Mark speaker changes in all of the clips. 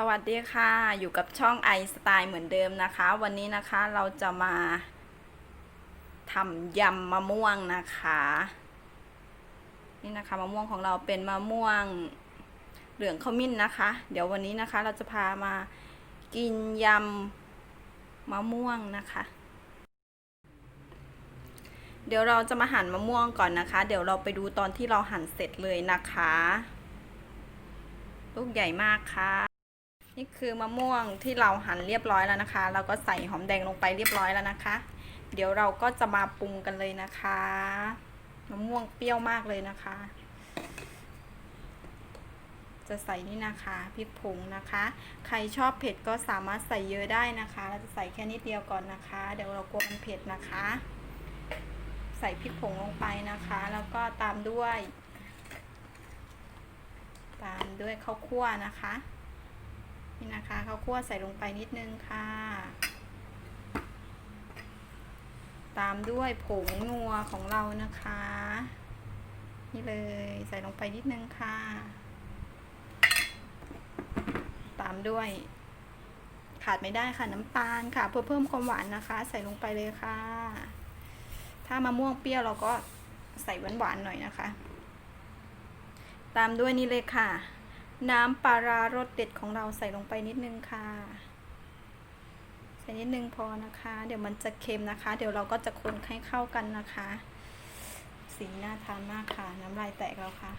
Speaker 1: สวัสดีค่ะอยู่กับช่องไอสไตล์เหมือนเดิมนะคะ วันนี้นะคะเราจะมาทำยำมะม่วงนะคะ นี่นะคะมะม่วงของเราเป็นมะม่วงเหลืองขมิ้นนะคะ เดี๋ยววันนี้นะคะเราจะพามากินยำมะม่วงนะคะ เดี๋ยวเราจะมาหั่นมะม่วงก่อนนะคะ เดี๋ยวเราไปดูตอนที่เราหั่นเสร็จเลยนะคะ ลูกใหญ่มากค่ะ นี่คือมะม่วงที่เราหั่นเรียบร้อยแล้วนะคะ เราก็ใส่หอมแดงลงไปเรียบร้อยแล้วนะคะ เดี๋ยวเราก็จะมาปรุงกันเลยนะคะมะม่วงเปรี้ยวมากเลยนะคะ จะใส่นี่นะคะพริกผงนะคะ ใครชอบเผ็ดก็สามารถใส่เยอะได้นะคะ เราจะใส่แค่นิดเดียวก่อนนะคะ เดี๋ยวเรากลัวมันเผ็ดนะคะ ใส่พริกผงลงไปนะคะ แล้วก็ตามด้วย ตามด้วยข้าวคั่วนะคะ นี่นะคะข้าวคั่วใส่ลงไปนิดนึงค่ะ ตามด้วยผงนัวของเรานะคะ นี่เลยใส่ลงไปนิดนึงค่ะ ตามด้วย ขาดไม่ได้ค่ะน้ำตาลค่ะ เพื่อเพิ่มความหวานนะคะ ใส่ลงไปเลยค่ะ ถ้ามะม่วงเปรี้ยวเราก็ใส่หวานๆหน่อยนะคะ ตามด้วยนี่เลยค่ะ น้ำปลารารสเด็ดของเราใส่ลงไปนิดนึงค่ะ ใส่นิดนึงพอนะคะ เดี๋ยวมันจะเค็มนะคะ เดี๋ยวเราก็จะคนให้เข้ากันนะคะ สีน่าทานมากค่ะ น้ำลายแตกแล้วค่ะ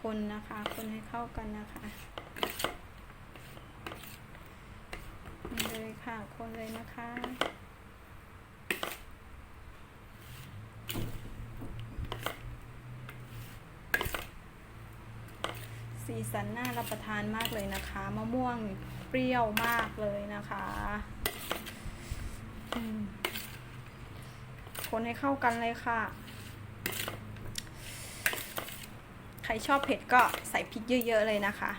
Speaker 1: คนนะคะ คนให้เข้ากันนะคะเลยค่ะ คนเลยนะคะ สีสันน่ารับประทานมากเลยนะคะ มะม่วงเปรี้ยวมากเลยนะคะคนให้เข้ากันเลยค่ะ ใครชอบเผ็ดก็ใส่พริกเยอะๆเลยนะคะ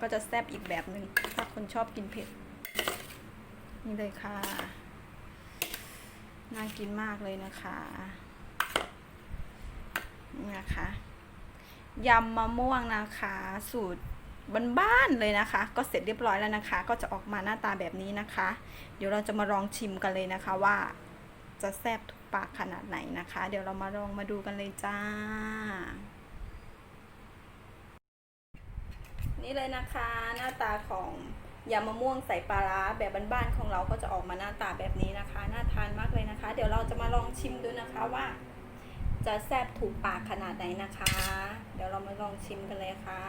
Speaker 1: ก็จะแซ่บอีกแบบหนึ่งถ้าคนชอบกินเผ็ด นี่เลยค่ะ น่ากินมากเลยนะคะนี่นะคะ ยำมะม่วงนะคะ สูตรบ้านๆเลยนะคะ ก็เสร็จเรียบร้อยแล้วนะคะ ก็จะออกมาหน้าตาแบบนี้นะคะ เดี๋ยวเราจะมาลองชิมกันเลยนะคะว่าจะแซ่บถูกปากขนาดไหนนะคะ เดี๋ยวเรามาลองมาดูกันเลยจ้า นี่เลยนะคะหน้าตาของยำมะม่วงใส่ปลาร้าแบบบ้านๆของเราก็จะออกมาหน้าตาแบบนี้นะคะ น่าทานมากเลยนะคะ เดี๋ยวเราจะมาลองชิมดูนะคะว่า จะแซ่บถูกปากขนาดไหนนะคะ เดี๋ยวเรามาลองชิมกันเลยค่ะ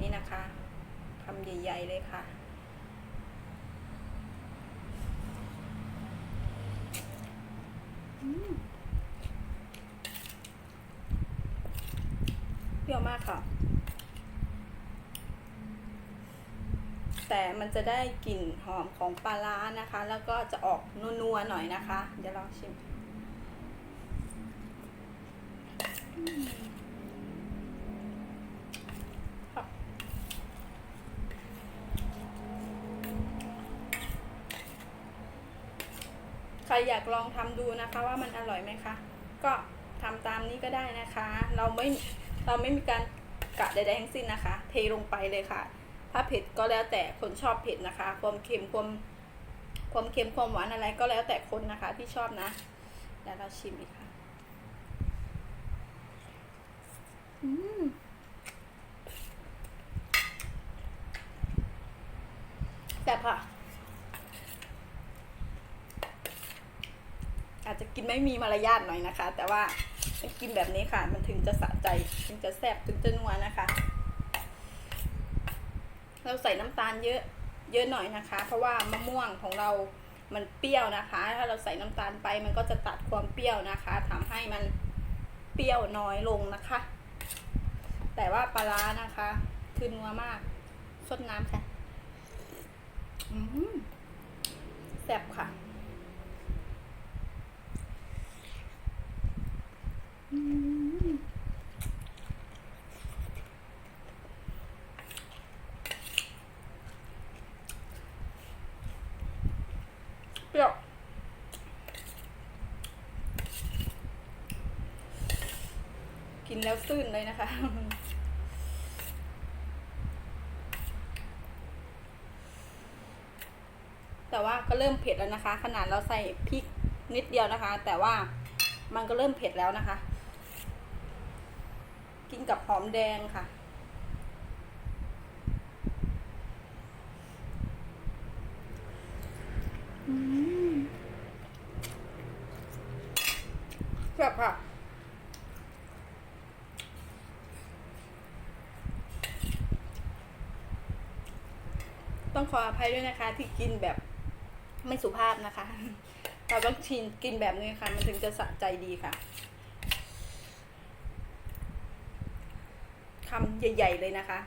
Speaker 1: นี่นะคะคำใหญ่ ๆ เลยค่ะอืมเปรี้ยวมากค่ะ แต่มันจะได้กลิ่นหอมของปลาร้านะคะ แล้วก็จะออกนัวๆหน่อยนะคะ เดี๋ยวลองชิม ใครอยากลองทำดูนะคะว่ามันอร่อยไหมคะ ก็ทำตามนี้ก็ได้นะคะ เราไม่เราไม่มีการกะใดๆทั้งสิ้นนะคะ เทลงไปเลยค่ะ ถ้าเผ็ดก็แล้วแต่คนชอบเผ็ดนะคะ ความเค็มความความเค็มความหวานอะไรก็แล้วแต่คนนะคะที่ชอบนะเดี๋ยวเราชิมอีกค่ะ อืม แซ่บค่ะ อาจจะกินไม่มีมารยาทหน่อยนะคะ แต่ว่ากินแบบนี้ค่ะ มันถึงจะสะใจ ถึงจะแซ่บถึงจะนัวนะคะ เราใส่น้ำตาลเยอะเยอะหน่อยนะคะ เพราะว่ามะม่วงของเรามันเปรี้ยวนะคะ ถ้าเราใส่น้ำตาลไปมันก็จะตัดความเปรี้ยวนะคะทำให้มันเปรี้ยวน้อยลงนะคะ แต่ว่าปลาร้านะคะ คือนัวมากสดน้ำค่ะแซ่บค่ะเปรี้ยวกินแล้วซื่นเลยนะคะ แต่ว่าก็เริ่มเผ็ดแล้วนะคะ ขนาดเราใส่พริกนิดเดียวนะคะ แต่ว่ามันก็เริ่มเผ็ดแล้วนะคะ กินกับหอมแดงค่ะ แซ่บค่ะต้องขออภัยด้วยนะคะที่กินแบบ ไม่สุภาพนะคะ เราต้องชินกินแบบนี้ค่ะ มันถึงจะสะใจดีค่ะคำใหญ่ ๆ เลยนะคะ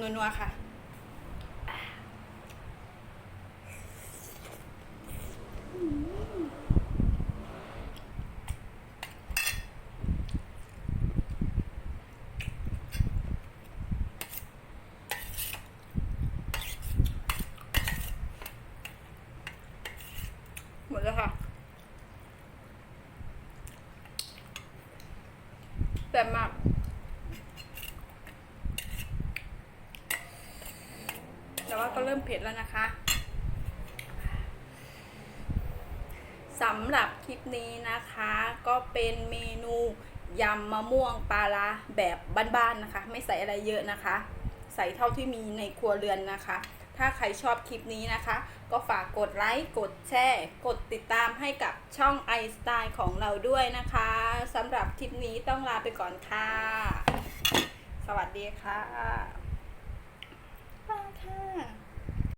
Speaker 1: นัวๆค่ะหมดแล้วค่ะแต่บมาก แต่ว่า ก็เริ่มเผ็ดแล้วนะคะสำหรับคลิปนี้นะคะ ก็เป็นเมนูยำมะม่วงปลาร้าแบบบ้านๆนะคะ ไม่ใส่อะไรเยอะนะคะ ใส่เท่าที่มีในครัวเรือนนะคะ ถ้าใครชอบคลิปนี้นะคะ ก็ฝากกดไลค์กดแชร์กดติดตามให้กับช่อง i s t y l e ของเราด้วยนะคะสำหรับคลิปนี้ต้องลาไปก่อนค่ะ สวัสดีค่ะบายค่ะ